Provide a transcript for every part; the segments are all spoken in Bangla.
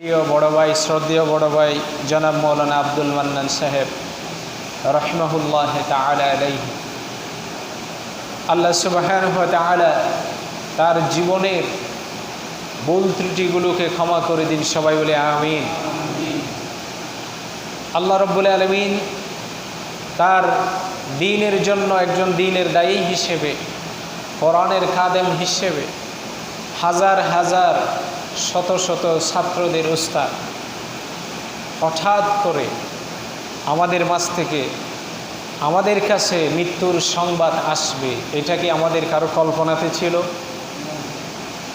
প্রিয় বড় ভাই, শ্রদ্ধেয় বড় ভাই, জনাব মৌলানা আব্দুল মান্নান সাহেব, রহমহুল্লাহ তালা আল্লাহ সুবাহ তালা তার জীবনের ভুল ত্রুটিগুলোকে ক্ষমা করে দিন সবাই বলে আমিন। আল্লাহ রব্বুল আলমিন তার দিনের জন্য একজন দিনের দায়ী হিসেবে, কোরআনের খাদেম হিসেবে হাজার হাজার শত শত ছাত্রদের উস্তাদ। হঠাৎ করে আমাদের মাঝ থেকে আমাদের কাছে মৃত্যুর সংবাদ আসবে, এটা কি আমাদের কারও কল্পনাতে ছিল?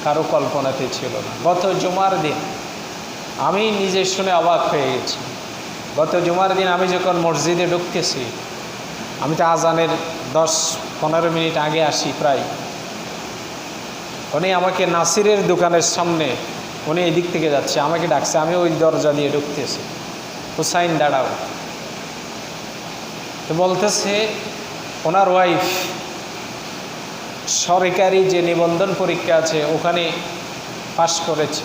কারও কল্পনাতে ছিল না। গত জুমার দিন আমি নিজে শুনে অবাক হয়ে গেছি। গত জুমার দিন আমি যখন মসজিদে ঢুকতেছি, আমি তো আজানের দশ পনেরো মিনিট আগে আসি প্রায়। উনি আমাকে নাসিরের দোকানের সামনে, উনি এদিক থেকে যাচ্ছে, আমাকে ডাকছে, আমি ওই দরজা দিয়ে ঢুকতেছি। হুসাইন, দাঁড়াও। তো বলতেছে, ওনার ওয়াইফ সরকারি যে নিবন্ধন পরীক্ষা আছে, ওখানে পাশ করেছে।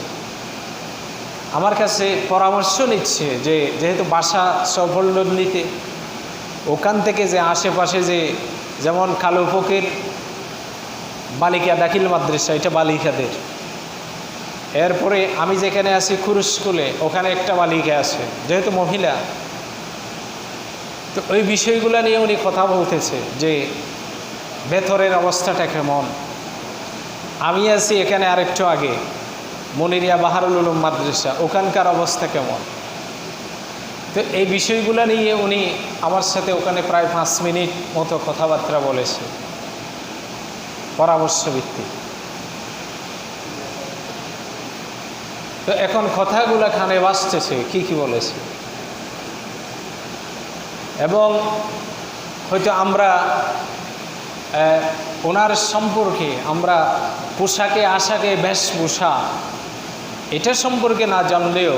আমার কাছে পরামর্শ নিচ্ছে যে, যেহেতু বাসা সফলনীতে ওখান থেকে যে আশেপাশে যে যেমন কালো ফকির বালিকা দাখিল মাদ্রাসা, এটা বালিকাদের এরপরে আমি যেখানে আছি খুরু স্কুলে, ওখানে একটা বালিকা আছে, যেহেতু মহিলা। তো ওই বিষয়গুলো নিয়ে উনি কথা বলতেছে যে, ভেতরের অবস্থাটা কেমন? আমি আছি এখানে আরেকটু আগে, মনিরিয়া বাহারুল উলুম মাদ্রাসা, ওখানকার অবস্থা কেমন? তো এই বিষয়গুলো নিয়ে উনি আমার সাথে ওখানে প্রায় পাঁচ মিনিট মতো কথাবার্তা বলেছে। পরামর্শ ভিত্তিক তো এখন কথাগুলো খানে বাঁচতেছে, কি কি বলেছে? এবং হয়তো আমরা ওনার সম্পর্কে আমরা পোশাকে আশাকে বেশভূষা এটা সম্পর্কে না জানলেও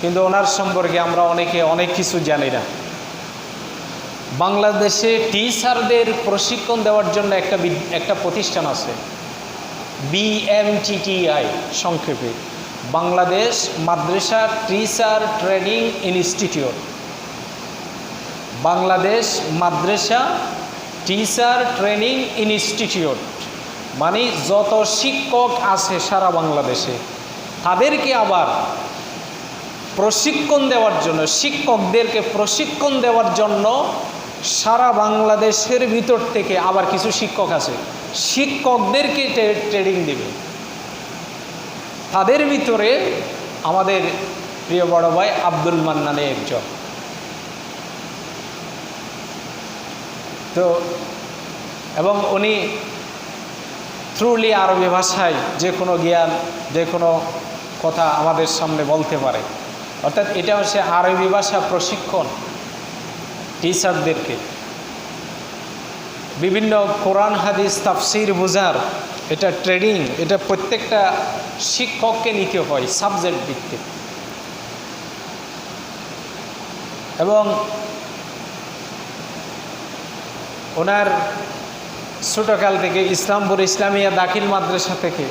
কিন্তু ওনার সম্পর্কে আমরা অনেকে অনেক কিছু জানি না। বাংলাদেশে টিচারদের প্রশিক্ষণ দেওয়ার জন্য একটা একটা প্রতিষ্ঠান আছে। বিএমটিটিআই সংক্ষেপে। Bangladesh madrasa teacher training institute. Bangladesh madrasa teacher training institute. মানে যত শিক্ষক আছে সারা বাংলাদেশে, তাদেরকে আবার প্রশিক্ষণ দেওয়ার জন্য, শিক্ষকদেরকে প্রশিক্ষণ দেওয়ার জন্য সারা বাংলাদেশের ভিতর থেকে আবার কিছু শিক্ষক আছে। শিক্ষকদেরকে ট্রেনিং দেবে। তাদের ভিতরে আমাদের প্রিয় বড় ভাই আব্দুল মান্নানে একজন। তো, এবং উনি থ্রুলি আরবি ভাষায় যে কোনো জ্ঞান, যে কোনো কথা আমাদের সামনে বলতে পারে। অর্থাৎ এটা হচ্ছে আরবি ভাষা প্রশিক্ষণ। টিচারদেরকে। বিভিন্ন কোরআন, হাদিস, তাফসির বোঝার এটা ট্রেনিং, এটা প্রত্যেকটা শিক্ষককে নিতে হয় সাবজেক্ট ভিত্তিক। এবং ওনার ছোটোকাল থেকে ইসলামপুর ইসলামিয়া দাখিল মাদ্রাসা থেকে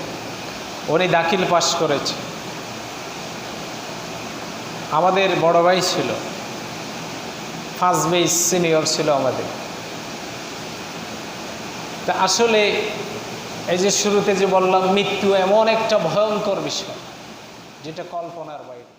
উনি দাখিল পাশ করেছে। আমাদের বড় ভাই ছিল। ফার্স্ট বেস সিনিয়র ছিল আমাদের। তা আসলে এই যে শুরুতে যে বললাম, মৃত্যু এমন একটা ভয়ঙ্কর বিষয়, যেটা কল্পনার বাইরে।